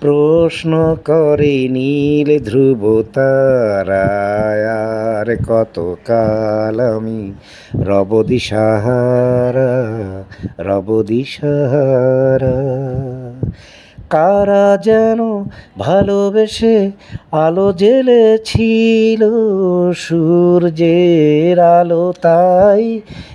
প্রশ্ন করে নীল ধ্রুব কত কতকাল আমি রব দিশাহারা রব দিশাহারা? কারা যেন ভালোবেসে আলো জ্বেলেছিল সূর্যের আলো তাই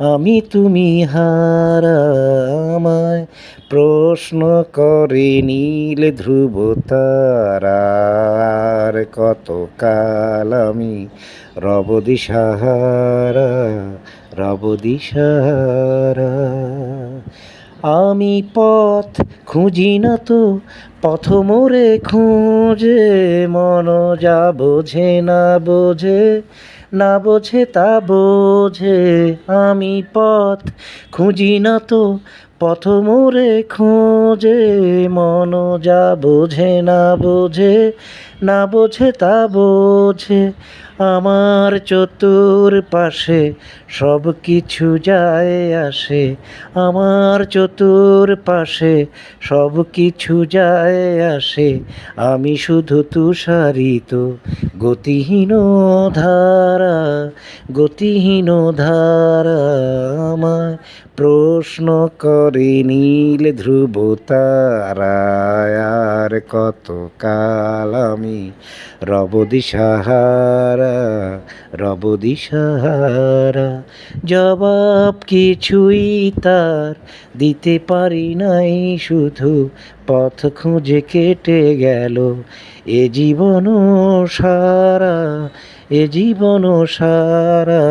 আমি তুমি হারা আমায় প্রশ্ন করে নীল ধ্রুব তারার কতকাল আমি রব দিশাহারা রব দিশাহারা। আমি পথ খুঁজি না তো, পথ মোরে খুঁজে মন যা বোঝে না বোঝে না বোঝে তা বোঝে, আমি পথ খুঁজি না তো পথ মোরে খোঁজে মন যা বোঝে, না বোঝে না বোঝে তা বোঝে। আমার চতুর পাশে সব কিছু যায় আসে, আমার চতুর পাশে সব কিছু যায় আসে। আমি শুধু তুষারিত গতিহীন ধারা গতিহীন ধারা আমায় প্রশ্ন করে নীল ধ্রুব তারার কত কাল আমি রব দিশাহারা রব দিশাহারা, জবাব কিছুই তার দিতে পারি নাই শুধু পথ খুঁজে কেটে গেল। এ জীবন সারা এ জীবন সারা।